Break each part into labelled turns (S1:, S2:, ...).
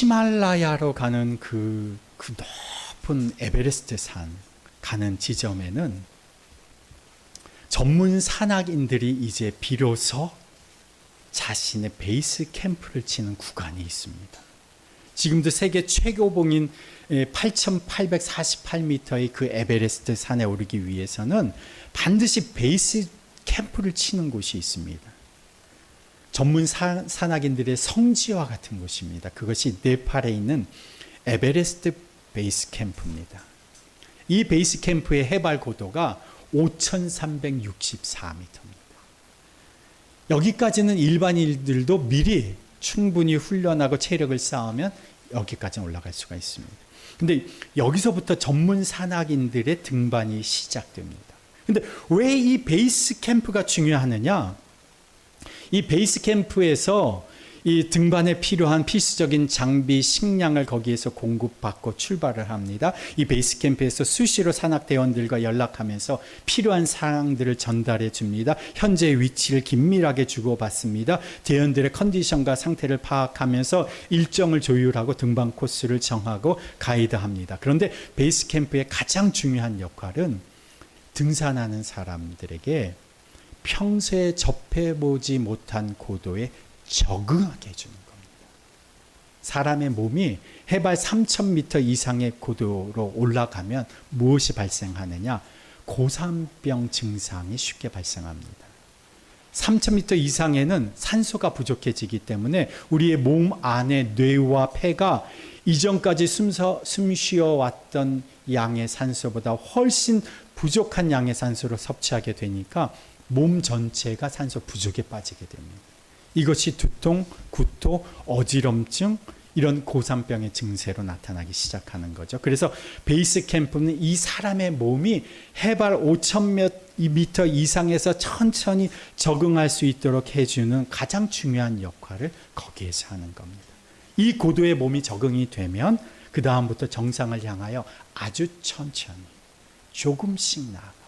S1: 히말라야로 가는 그, 그 높은 에베레스트 산 가는 지점에는 전문 산악인들이 이제 비로소 자신의 베이스 캠프를 치는 구간이 있습니다. 지금도 세계 최고봉인 8,848m의 그 에베레스트 산에 오르기 위해서는 반드시 베이스 캠프를 치는 곳이 있습니다. 전문 사, 산악인들의 성지와 같은 곳입니다. 그것이 네팔에 있는 에베레스트 베이스 캠프입니다. 이 베이스 캠프의 해발 고도가 5,364m입니다. 여기까지는 일반인들도 미리 충분히 훈련하고 체력을 쌓으면 여기까지 올라갈 수가 있습니다. 근데 여기서부터 전문 산악인들의 등반이 시작됩니다. 근데 왜 이 베이스 캠프가 중요하느냐? 이 베이스 캠프에서 이 등반에 필요한 필수적인 장비, 식량을 거기에서 공급받고 출발을 합니다. 이 베이스 캠프에서 수시로 산악 대원들과 연락하면서 필요한 사항들을 전달해 줍니다. 현재 위치를 긴밀하게 주고받습니다. 대원들의 컨디션과 상태를 파악하면서 일정을 조율하고 등반 코스를 정하고 가이드합니다. 그런데 베이스 캠프의 가장 중요한 역할은 등산하는 사람들에게 평소에 접해보지 못한 고도에 적응하게 해주는 겁니다. 사람의 몸이 해발 3,000m 이상의 고도로 올라가면 무엇이 발생하느냐? 고산병 증상이 쉽게 발생합니다. 3,000m 이상에는 산소가 부족해지기 때문에 우리의 몸 안에 뇌와 폐가 이전까지 숨 쉬어왔던 양의 산소보다 훨씬 부족한 양의 산소를 섭취하게 되니까 몸 전체가 산소 부족에 빠지게 됩니다. 이것이 두통, 구토, 어지럼증 이런 고산병의 증세로 나타나기 시작하는 거죠. 그래서 베이스 캠프는 이 사람의 몸이 해발 5,000m 이상에서 천천히 적응할 수 있도록 해주는 가장 중요한 역할을 거기에서 하는 겁니다. 이 고도의 몸이 적응이 되면 그 다음부터 정상을 향하여 아주 천천히 조금씩 나아갑니다.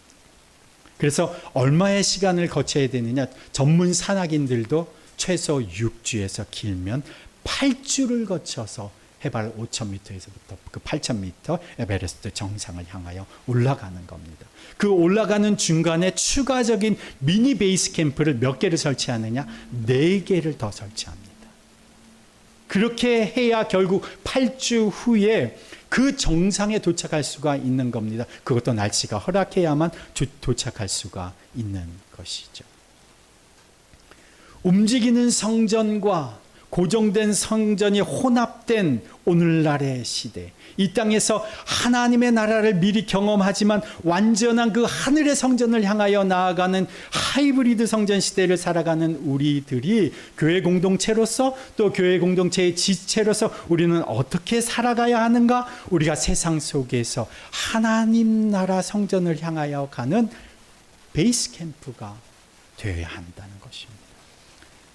S1: 그래서 얼마의 시간을 거쳐야 되느냐? 전문 산악인들도 최소 6주에서 길면 8주를 거쳐서 해발 5,000m에서부터 그 8,000m 에베레스트 정상을 향하여 올라가는 겁니다. 그 올라가는 중간에 추가적인 미니 베이스 캠프를 몇 개를 설치하느냐? 네 개를 더 설치합니다. 그렇게 해야 결국 8주 후에 그 정상에 도착할 수가 있는 겁니다. 그것도 날씨가 허락해야만 도착할 수가 있는 것이죠. 움직이는 성전과 고정된 성전이 혼합된 오늘날의 시대. 이 땅에서 하나님의 나라를 미리 경험하지만 완전한 그 하늘의 성전을 향하여 나아가는 하이브리드 성전 시대를 살아가는 우리들이 교회 공동체로서 또 교회 공동체의 지체로서 우리는 어떻게 살아가야 하는가? 우리가 세상 속에서 하나님 나라 성전을 향하여 가는 베이스 캠프가 되어야 한다는 것입니다.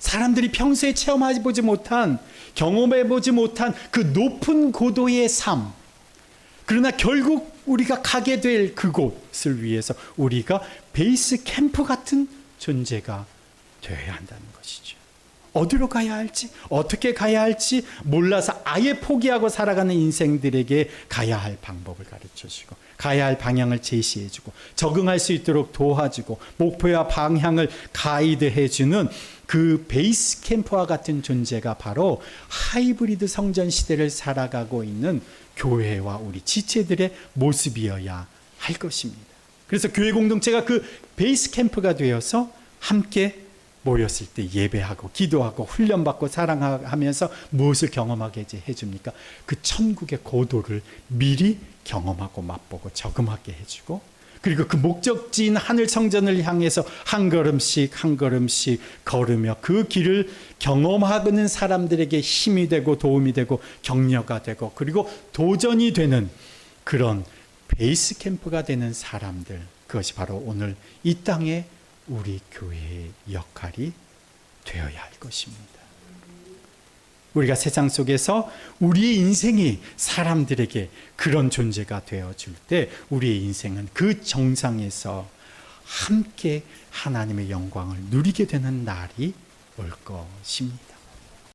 S1: 사람들이 평소에 체험하지 보지 못한 경험해 보지 못한 그 높은 고도의 삶. 그러나 결국 우리가 가게 될 그곳을 위해서 우리가 베이스 캠프 같은 존재가 되어야 한다는 것이죠. 어디로 가야 할지, 어떻게 가야 할지 몰라서 아예 포기하고 살아가는 인생들에게 가야 할 방법을 가르쳐 주고, 가야 할 방향을 제시해 주고, 적응할 수 있도록 도와주고, 목표와 방향을 가이드해 주는 그 베이스 캠프와 같은 존재가 바로 하이브리드 성전 시대를 살아가고 있는 교회와 우리 지체들의 모습이어야 할 것입니다. 그래서 교회 공동체가 그 베이스 캠프가 되어서 함께 모였을 때 예배하고 기도하고 훈련받고 사랑하면서 무엇을 경험하게 해줍니까? 그 천국의 고도를 미리 경험하고 맛보고 적응하게 해주고 그리고 그 목적지인 하늘 성전을 향해서 한 걸음씩 한 걸음씩 걸으며 그 길을 경험하는 사람들에게 힘이 되고 도움이 되고 격려가 되고 그리고 도전이 되는 그런 베이스 캠프가 되는 사람들 그것이 바로 오늘 이 땅에 우리 교회의 역할이 되어야 할 것입니다. 우리가 세상 속에서 우리의 인생이 사람들에게 그런 존재가 되어 줄 때 우리의 인생은 그 정상에서 함께 하나님의 영광을 누리게 되는 날이 올 것입니다.